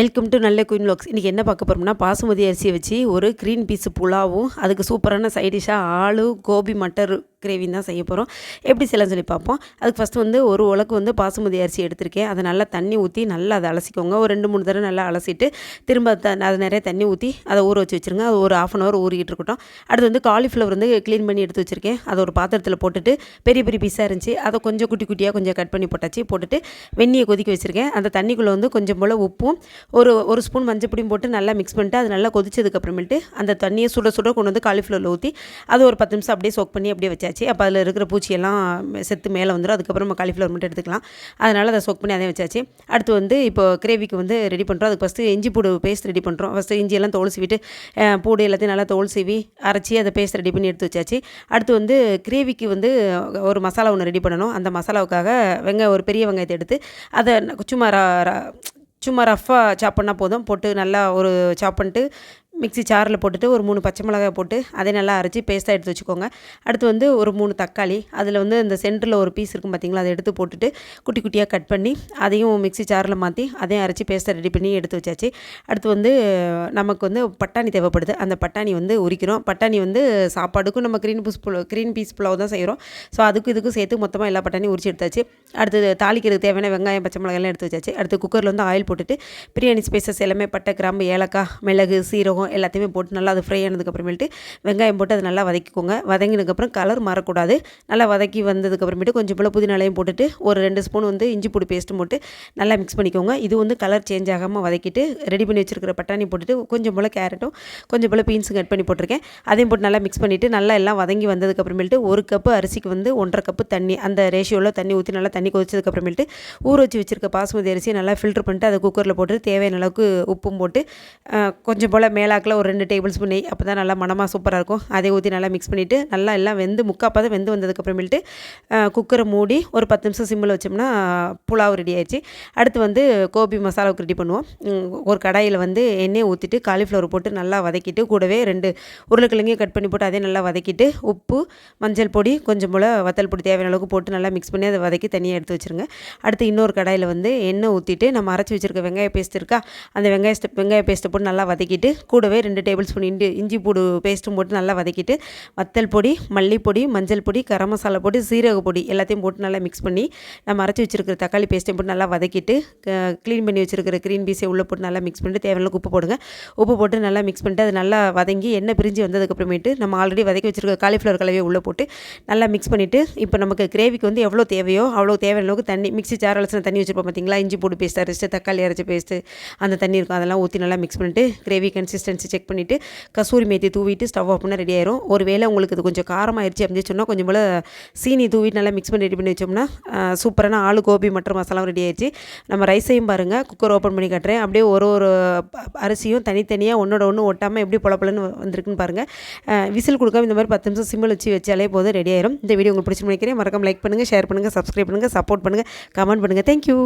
Welcome to நல்ல queen vlogs இன்றைக்கி என்ன பார்க்க போகிறோம்னா பாசுமதி அரிசியை வச்சு ஒரு க்ரீன் பீஸ் புலாவும் அதுக்கு சூப்பரான சைடிஷாக ஆளு கோபி மட்டர். கிரேவி தான் செய்ய போகிறோம் எப்படி செய்யலாம் சொல்லி பார்ப்போம். அதுக்கு ஃபஸ்ட்டு வந்து ஒரு உலக்கு வந்து பாசுமதி அரிசி எடுத்திருக்கேன். அதை நல்லா தண்ணி ஊற்றி நல்லா அதை அலசிக்கோங்க. ஒரு ரெண்டு மூணு தடவை நல்லா அலசிட்டு திரும்ப த அதை நிறைய தண்ணி ஊற்றி அதை ஊற வச்சு வச்சுருங்க. அது ஒரு ஆஃப் அன் ஹவர் ஊறிக்கிட்டு இருக்கட்டும். அடுத்து வந்து காலிஃப்ளவர் வந்து க்ளீன் பண்ணி எடுத்து வச்சுருக்கேன். அதை ஒரு பாத்திரத்தில் போட்டுட்டு பெரிய பெரிய பீஸாக இருந்துச்சு. அதை கொஞ்சம் குட்டி குட்டியாக கொஞ்சம் கட் பண்ணி போட்டாச்சு. போட்டுட்டு வெந்நியை கொதிக்க வச்சுருக்கேன். அந்த தண்ணிக்குள்ளே வந்து கொஞ்சம் போல் உப்பும் ஒரு ஒரு ஸ்பூன் மஞ்சப்பொடியும் போட்டு நல்லா மிக்ஸ் பண்ணிட்டு அது நல்லா கொதிச்சதுக்கப்புறமேட்டு அந்த தண்ணியை சுட சுட கொண்டு வந்து காலிஃப்ளவரில் ஊற்றி அது ஒரு பத்து நிமிஷம் அப்படியே சோக் பண்ணி அப்படியே வச்சாச்சு. அப்போ அதில் இருக்கிற பூச்சியெல்லாம் செத்து மேலே வந்துடும் அதுக்கப்புறம் நம்ம காலிஃப்ளவர் மட்டும் எடுத்துக்கலாம். அதனால் அதை சோக் பண்ணி அதே வச்சாச்சு. அடுத்து வந்து இப்போ கிரேவிக்கு வந்து ரெடி பண்ணுறோம் அதுக்கு ஃபஸ்ட்டு இஞ்சி பூடு பேஸ்ட் ரெடி பண்ணுறோம் ஃபஸ்ட்டு இஞ்சியெல்லாம் தோல் சீவிட்டு பூடு எல்லாத்தையும் நல்லா தோல் சீவி அரைச்சி அதை பேஸ்ட் ரெடி பண்ணி எடுத்து வச்சாச்சு. அடுத்து வந்து கிரேவிக்கு வந்து ஒரு மசாலா ஒன்று ரெடி பண்ணணும். அந்த மசாலாவுக்காக வெங்காயம் ஒரு பெரிய வெங்காயத்தை எடுத்து அதை சும்மா ர- சும்மா ரஃப்பாக சாப் பண்ணால் போதும். போட்டு நல்லா ஒரு சாப் பண்ணிட்டு மிக்ஸி சாரில் போட்டுட்டு ஒரு மூணு பச்சை மிளகாய் போட்டு அதை நல்லா அரைச்சி பேஸ்ட்டாக எடுத்து வச்சுக்கோங்க. அடுத்து வந்து ஒரு மூணு தக்காளி அதில் வந்து இந்த சென்டரில் ஒரு பீஸ் இருக்கும் பார்த்தீங்களா அதை எடுத்து போட்டுட்டு குட்டி குட்டியாக கட் பண்ணி அதையும் மிக்ஸி சாரில் மாற்றி அதையும் அரைச்சி பேஸ்ட்டை ரெடி பண்ணி எடுத்து வச்சாச்சு. அடுத்து வந்து நமக்கு வந்து பட்டாணி தேவைப்படுது. அந்த பட்டாணி வந்து உரிக்கிறோம். பட்டாணி வந்து சாப்பாடுக்கும் நம்ம green peas pulao green peas pulao தான் செய்கிறோம் ஸோ அதுக்கும் இதுக்கும் சேர்த்து மொத்தமாக எல்லா பட்டாணியும் உரிச்சு எடுத்தாச்சு. அடுத்து தாளிக்கிறதுக்கு தேவையான வெங்காயம் பச்சை மிளகாய்லாம் எடுத்து வச்சாச்சு. அடுத்து குக்கரில் வந்து ஆயில் போட்டுட்டு பிரியாணி ஸ்பைசஸ் எல்லாமே பட்டை கிராம்பு ஏலக்காய் மிளகு சீரகம் எல்லாத்தையுமே போட்டு நல்லா அது ஃப்ரை ஆனதுக்கப்புறமேட்டு வெங்காயம் போட்டு அதை நல்லா வதக்கிக்கோங்க. வதங்கினதுக்கப்புறம் கலர் மாறக்கூடாது. நல்லா வதக்கி வந்ததுக்கப்புறமேட்டு கொஞ்சம் போல் புதினாலையும் போட்டுட்டு ஒரு ரெண்டு ஸ்பூன் வந்து இஞ்சி பூடி பேஸ்ட்டு போட்டு நல்லா மிக்ஸ் பண்ணிக்கோங்க. இது வந்து கலர் சேஞ்ச் ஆகாமல் வதக்கிட்டு ரெடி பண்ணி வச்சிருக்கிற பட்டாணி போட்டுட்டு கொஞ்சம் போல் கேரட்டும் கொஞ்சம் போல் பீன்ஸும் கட் பண்ணி போட்டிருக்கேன். அதையும் போட்டு நல்லா மிக்ஸ் பண்ணிவிட்டு நல்லா எல்லாம் வதங்கி வந்ததுக்கப்புறமேட்டு ஒரு கப்பு அரிசிக்கு வந்து ஒன்றரை கப்பு தண்ணி அந்த ரேஷியோவில் தண்ணி ஊற்றி நல்லா தண்ணி கொதிச்சதுக்கப்புறமேட்டு ஊற வச்சு வச்சிருக்க பாசுமதி அரிசியை நல்லா ஃபில்டர் பண்ணிட்டு அதை குக்கரில் போட்டு தேவையான அளவுக்கு உப்பும் போட்டு கொஞ்சம் போல் மேலாக்கில் ஒரு ரெண்டு டேபிள் ஸ்பூன் நெய் அப்போ தான் நல்லா மனமாக சூப்பராக இருக்கும். அதை ஊற்றி நல்லா மிக்ஸ் பண்ணிவிட்டு நல்லா எல்லாம் வெந்து முக்காப்பதம் வெந்து வந்ததுக்கப்புறமேட்டு குக்கரை மூடி ஒரு பத்து நிமிஷம் சிம்மில் வச்சோம்னா புலாவ் ரெடி ஆயிடுச்சு. அடுத்து வந்து கோபி மசாலாவுக்கு ரெடி பண்ணுவோம். ஒரு கடாயில் வந்து எண்ணெய் ஊற்றிட்டு காலிஃப்ளவர் போட்டு நல்லா வதக்கிட்டு கூடவே ரெண்டு உருளைக்கிழங்கையும் கட் பண்ணி போட்டு அதே நல்லா வதக்கிட்டு உப்பு மஞ்சள் பொடி கொஞ்சம் போல் வத்தல் பொடி தேவையான அளவுக்கு போட்டு நல்லா மிக்ஸ் பண்ணி அதை வதக்கி தனியாக எடுத்து வச்சுருங்க. அடுத்து இன்னொரு கடாயில் வந்து எண்ணெய் ஊற்றிட்டு நம்ம அரைச்சி வச்சிருக்க வெங்காய பேஸ்ட் இருக்கா அந்த வெங்காய வெங்காய பேஸ்ட்டை போட்டு நல்லா வதக்கிட்டு கூட கூடவே ரெண்டு டேபிள் ஸ்பூன் இஞ்சி இஞ்சி பூடு பேஸ்ட்டும் போட்டு நல்லா வதக்கிட்டு வத்தல் பொடி மல்லிப்பொடி மஞ்சள் பொடி கரம் மசாலா பொடி சீரக பொடி எல்லாத்தையும் போட்டு நல்லா மிக்ஸ் பண்ணி நம்ம அரைச்சி வச்சிருக்கிற தக்காளி பேஸ்ட்டையும் போட்டு நல்லா வதக்கிட்டு க்ளீன் பண்ணி வச்சிருக்கிற க்ரீன் பீஸை உள்ளே போட்டு நல்லா மிக்ஸ் பண்ணிட்டு தேவையான உப்பு போடுங்க. உப்பு போட்டு நல்லா மிக்ஸ் பண்ணிட்டு அது நல்லா வதங்கி எண்ணெய் பிரிஞ்சு வந்ததுக்கப்புறமேட்டு நம்ம ஆல்ரெடி வதக்கி வச்சிருக்கிற காலிஃப்ளவர் கலவையை உள்ளே போட்டு நல்லா மிக்ஸ் பண்ணிவிட்டு இப்போ நமக்கு கிரேவிக்கு வந்து எவ்வளோ தேவையோ அவ்வளோ தேவையான அளவுக்கு தண்ணி மிக்ஸி ஜார் அலசின தண்ணி வச்சுருப்போம் பார்த்தீங்களா இஞ்சி பூடு பேஸ்ட் அரைச்சிட்டு தக்காளி அரைச்சி பேஸ்ட்டு அந்த தண்ணி இருக்கும் அதெல்லாம் ஊற்றி நல்லா மிக்ஸ் பண்ணிட்டு கிரேவி கன்சிஸ்டன்சி செக் பண்ணிவிட்டு கசூரி மேத்தி தூவிட்டு ஸ்டவ் ஆஃப் பண்ணால் ரெடி ஆயிரும். ஒருவேளை உங்களுக்கு இது கொஞ்சம் காரமாயிருச்சு அப்படின்னு சொன்னால் கொஞ்சம் போல் சீனி தூவிட்டு நல்லா மிக்ஸ் பண்ணி ரெடி பண்ணி வச்சோம்னா சூப்பரான ஆலு கோபி மட்டர் மசாலாவும் ரெடி ஆயிடுச்சு நம்ம ரைஸையும் பாருங்கள் குக்கர் ஓப்பன் பண்ணி காட்டுறேன். அப்படியே ஒரு ஒரு அரிசியும் தனித்தனியாக ஒன்றோட ஒன்று ஒட்டாமல் எப்படி பொலப்பலன்னு வந்திருக்குன்னு பாருங்கள் விசில் கொடுக்காம இந்த மாதிரி பத்து நிமிஷம் சிம்மில் வச்சு வச்சாலே போதும் ரெடி ஆயிரும். இந்த வீடியோ உங்களுக்கு பிடிச்சி நினைக்கிறேன். மறக்காம லைக் பண்ணுங்கள் ஷேர் பண்ணுங்கள் சப்ஸ்கிரைப் பண்ணுங்கள் சப்போர்ட் பண்ணுங்கள் கமெண்ட் பண்ணுங்கள் தேங்க்யூ